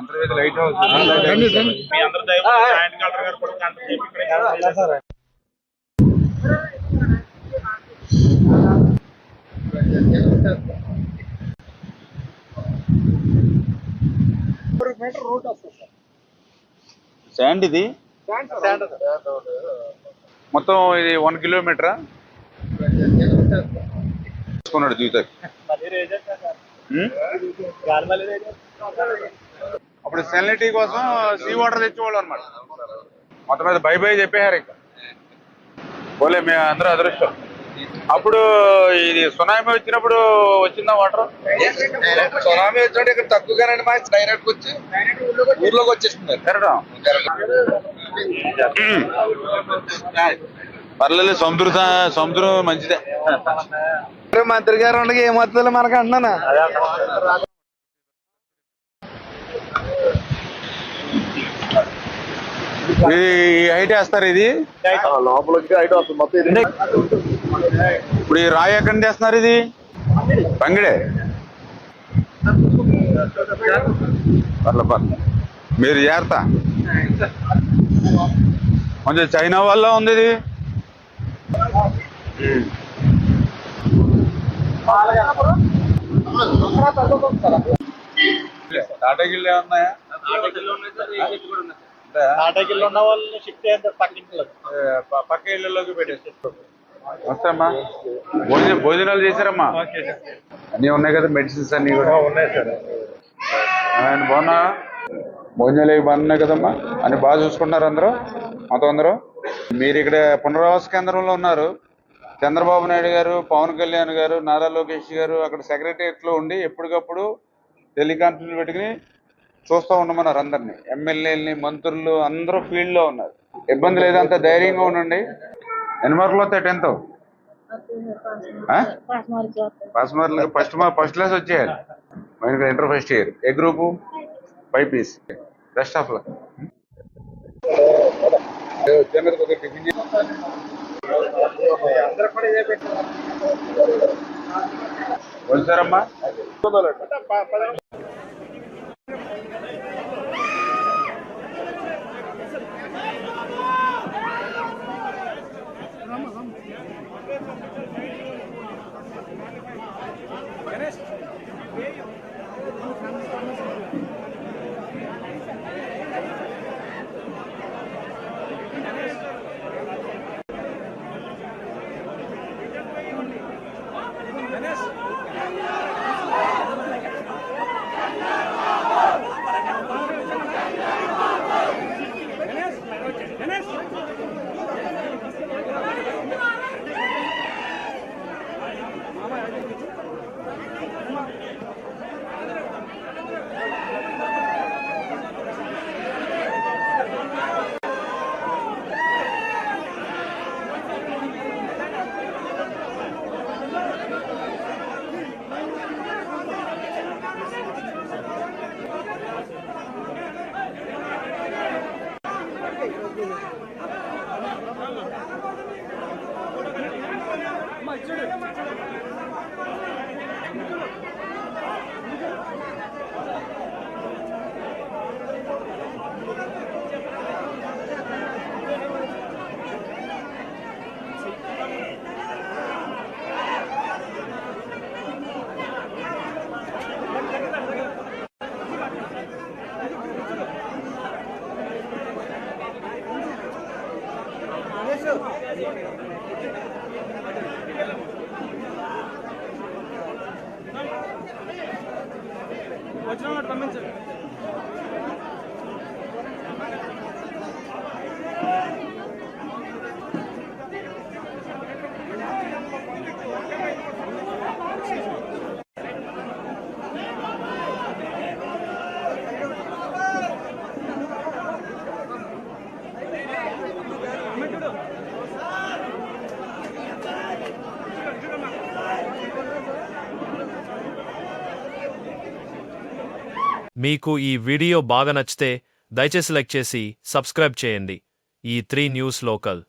Antarvedi light house మీ అందరి దయ వల్ల జాయింట్ కలెక్టర్ గారు కూడా గంట సేపు ఇక్కడే శాండ్ ఇది మొత్తం ఇది వన్ కిలోమీటరా తీసుకున్నాడు జీవితం అప్పుడు సెలినిటీ కోసం సీ వాటర్ తెచ్చేవాళ్ళు అనమాట మొత్తం మీద బై బై చెప్పేశారు ఇంకా. పోలే మేము అందరూ అదృష్టం. అప్పుడు ఇది సునామీ వచ్చినప్పుడు వచ్చిందా వాటర్ సునామీ వచ్చినట్టు ఇక్కడ తక్కువగానండి మా డైరెక్ట్ వచ్చి ఊర్లోకి వచ్చేస్తున్నారు. తిరగడం పర్లేదు సముద్రం సముద్రం మంచిదే. మంత్రి గారు ఉండగా ఏమవుతుందో మనకు అంటున్నానా? ఇది హైట్ వేస్తారు ఇది? లోపలికి ఐదు వస్తుంది. మొత్తం ఇప్పుడు ఈ రాయి ఎక్కడి నుంచి వేస్తున్నారు ఇది? పంగిడే పర్లే పర్లే. మీరు జాగ్రత్త కొంచెం చైనా వల్ల ఉంది ఇది. టాటా గిల్లు ఉన్నాయా? ఉన్న వాళ్ళని షిఫ్ట్ పక్క ఇళ్ళలోకి వస్తామ్మా. భోజనం భోజనాలు చేశారమ్మా. అన్నీ ఉన్నాయి కదా మెడిసిన్స్ అన్నీ కూడా. ఉన్నాయి సార్. ఆయన బాగున్నా? భోజనాలు అవి బాగున్నాయి కదమ్మా. అని బాగా చూసుకుంటున్నారు అందరూ. మొత్తం అందరూ. మీరు ఇక్కడ పునరావాస కేంద్రంలో ఉన్నారు. చంద్రబాబు నాయుడు గారు పవన్ కళ్యాణ్ గారు నారా లోకేష్ గారు అక్కడ సెక్రటరియట్లో ఉండి ఎప్పటికప్పుడు టెలికాన్ఫరెన్స్ పెట్టుకుని చూస్తూ ఉండమన్నారు అందరినీ. ఎమ్మెల్యేలని మంత్రులు అందరూ ఫీల్డ్లో ఉన్నారు. ఇబ్బంది లేదంత ధైర్యంగా ఉండండి. ఎన్ని మార్కులు వస్తాయి టెన్త్? ఫస్ట్ మార్కులు ఫస్ట్ మార్క్ ఫస్ట్ క్లాస్ వచ్చేయాలి. మనకి inter first year A group five piece best of luck వచ్చారమ్మా మీకు ఈ వీడియో బాగా నచ్చితే దయచేసి లైక్ చేసి సబ్స్క్రైబ్ చేయండి. ఈ త్రీ న్యూస్ లోకల్.